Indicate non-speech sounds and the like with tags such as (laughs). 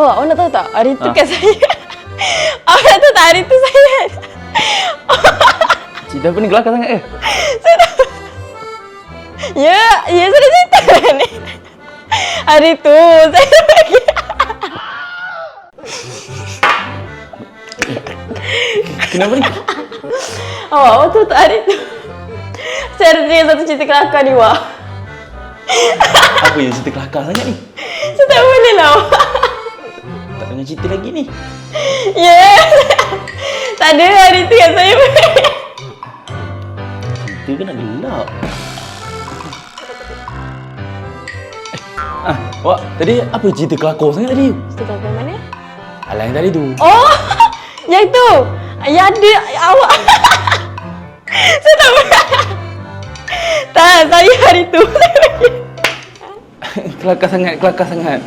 Oh, awak nak tahu tak? Hari tu Ha. kan saya... (laughs) awak nak tahu tak hari tu saya... (laughs) Cerita apa ni kelakar sangat eh? (laughs) ya, ya saya dah cerita ni. Hari tu saya pergi... Kenapa ni? Awak, awak tahu tak hari tu? Saya ada dengar satu cerita kelakar ni, Wak. Apa yang cerita kelakar sangat ni? Dengar cerita lagi ni. Ya. (laughs) tak ada hari tu yang saya pergi. Cerita kan nak gelap. Eh, ah, Wak, tadi apa cerita kelakar sangat tadi? Cerita kelakar mana? Alah yang tadi tu. Oh, (laughs) yang tu. Yang ada awak. (laughs) saya tak boleh. Tak, saya hari tu. kelakar sangat, kelakar sangat.